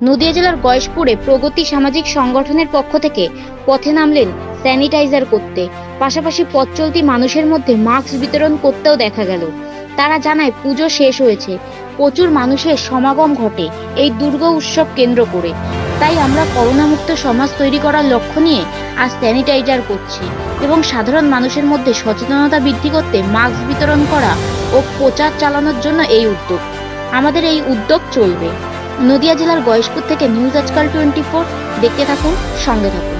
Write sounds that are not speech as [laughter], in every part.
নদিয়া জেলার গয়েশপুরে প্রগতি সামাজিক সংগঠনের পক্ষ থেকে পথে নামলেন স্যানিটাইজার করতে। পাশাপাশি পথ চলতি মানুষের মধ্যে মাস্ক বিতরণ করতেও দেখা গেল। তারা জানায় পুজো শেষ হয়েছে। প্রচুর মানুষের সমাগম ঘটে এই দুর্গা উৎসব কেন্দ্র করে। তাই আমরা করোনামুক্ত সমাজ তৈরি করার লক্ষ্য নিয়ে আজ স্যানিটাইজার করছি এবং সাধারণ মানুষের মধ্যে সচেতনতা বৃদ্ধি করতে মাস্ক বিতরণ করা ও প্রচার চালানোর জন্য এই উদ্যোগ। আমাদের এই উদ্যোগ চলবে। নদিয়া জেলার গয়েশপুর থেকে নিউজ আজকাল টোয়েন্টি ফোর দেখতে থাকুন সঙ্গে থাকুন।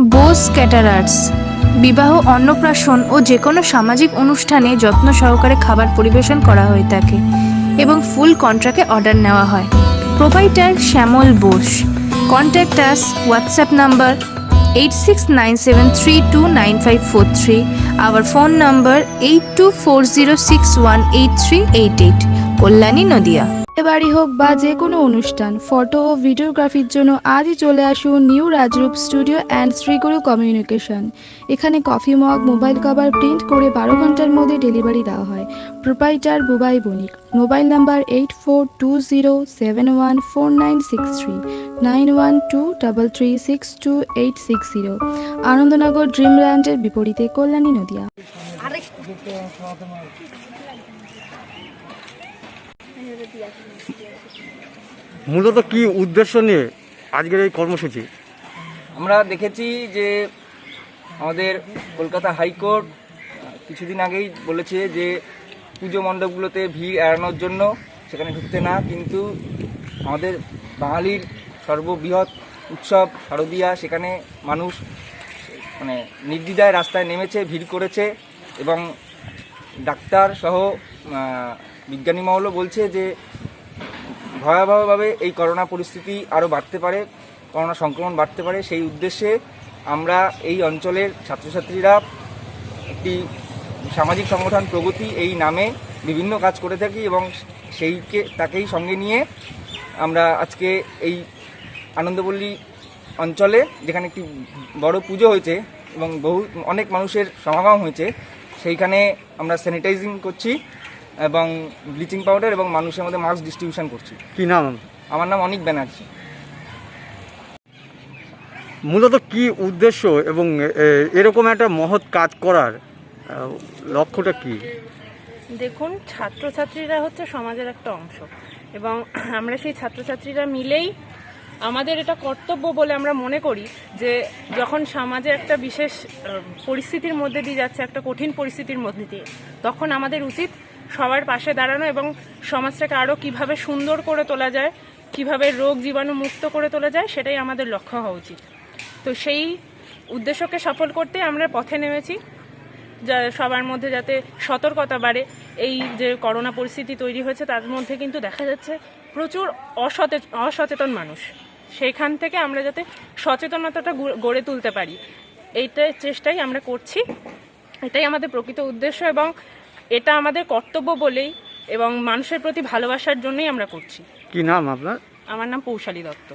বোস ক্যাটারার্স। বিবাহ, অন্নপ্রাশন ও যে কোনো সামাজিক অনুষ্ঠানে যত্ন সহকারে খাবার পরিবেশন করা হয়ে থাকে এবং ফুল কন্ট্রাক্টে অর্ডার নেওয়া হয়। Provider Shyamal Bose. Contact us, WhatsApp number eight six nine seven three two nine five four three. Our phone number eight two four zero six one eight three eight eight. Kalyani Nadia. বাড়ি হোক বা যে কোনো অনুষ্ঠান, photo ও ভিডিওগ্রাফির জন্য আজই চলে আসুন new Rajrup studio and Shriguru communication. এখানে coffee mug, mobile cover print করে বারো ঘণ্টার মধ্যে ডেলিভারি দেওয়া হয়। Proprietor Bubai Banik. Mobile number eight four two zero seven one four nine six three nine one two double three six two eight six zero Anandanagar ড্রিমল্যান্ডের বিপরীতে কল্যাণী নদিয়া। মূলত কি উদ্দেশ্য নিয়ে আজকের এই কর্মসূচি? আমরা দেখেছি যে আমাদের কলকাতা হাইকোর্ট কিছুদিন আগেই বলেছে যে পুজো মণ্ডপগুলোতে ভিড় এড়ানোর জন্য সেখানে ঢুকতে না, কিন্তু আমাদের বাঙালির সর্ববৃহৎ উৎসব শারদীয়া, সেখানে মানুষ মানে নির্দ্বিধায় রাস্তায় নেমেছে, ভিড় করেছে এবং ডাক্তার সহ বিজ্ঞানী মহলও বলছে যে ভয়াবহভাবে এই করোনা পরিস্থিতি আরও বাড়তে পারে, করোনা সংক্রমণ বাড়তে পারে। সেই উদ্দেশ্যে আমরা এই অঞ্চলের ছাত্রছাত্রীরা একটি সামাজিক সংগঠন প্রগতি এই নামে বিভিন্ন কাজ করে থাকি এবং সেইকে, তাকেই সঙ্গে নিয়ে আমরা আজকে এই আনন্দপল্লী অঞ্চলে, যেখানে একটি বড় পুজো হয়েছে এবং বহু, অনেক মানুষের সমাগম হয়েছে, সেইখানে আমরা স্যানিটাইজিং করছি। এবং ব্লিচিং পাউডার এবং মানুষের মধ্যে মাস্ক ডিস্ট্রিবিউশন করছি। কি নাম? আমার নাম অনিক ব্যানার্জি। মূলত কি উদ্দেশ্য এবং এরকম একটা মহৎ কাজ করার লক্ষ্যটা কি? দেখুন ছাত্রছাত্রীরা হচ্ছে সমাজের একটা অংশ এবং [clears throat] আমরা সেই ছাত্রছাত্রীরা মিলেই আমাদের এটা কর্তব্য বলে আমরা মনে করি যে যখন সমাজে একটা বিশেষ পরিস্থিতির মধ্যে দিয়ে যাচ্ছে একটা কঠিন পরিস্থিতির মধ্যে দিয়ে তখন আমাদের উচিত সবার পাশে দাঁড়ানো এবং সমাজটাকে আরও কীভাবে সুন্দর করে তোলা যায়, কীভাবে রোগ জীবাণু মুক্ত করে তোলা যায়, সেটাই আমাদের লক্ষ্য হওয়া উচিত। তো সেই উদ্দেশ্যকে সফল করতে আমরা পথে নেমেছি, যা সবার মধ্যে যাতে সতর্কতা বাড়ে। এই যে করোনা পরিস্থিতি তৈরি হয়েছে, তার মধ্যে কিন্তু দেখা যাচ্ছে প্রচুর অসচে অসচেতন মানুষ। সেইখান থেকে আমরা যাতে সচেতনতাটা গড়ে তুলতে পারি। এইটাই চেষ্টাই আমরা করছি। এটাই আমাদের প্রকৃত উদ্দেশ্য এবং এটা আমাদের কর্তব্য বলেই এবং মানুষের প্রতি ভালোবাসার জন্যই আমরা করছি। কি নাম আপনার? আমার নাম পৌশালী দত্ত।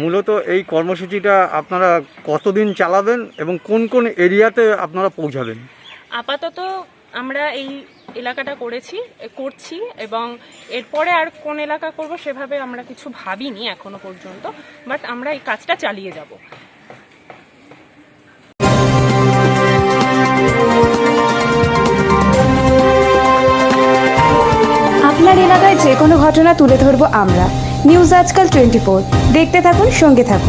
মূলত এই কর্মসূচিটা আপনারা কতদিন চালাবেন এবং কোন কোন এরিয়াতে আপনারা পৌঁছাবেন? আপাতত আমরা এই এলাকাটা করেছি করছি এবং এরপরে আর কোন এলাকা করব সেভাবে আমরা কিছু ভাবিনি এখনও পর্যন্ত বাট আমরা এই কাজটা চালিয়ে যাব। কোনো ঘটনা তুলে ধরবো আমরা। নিউজ আজকাল টোয়েন্টি ফোর দেখতে থাকুন সঙ্গে থাকুন।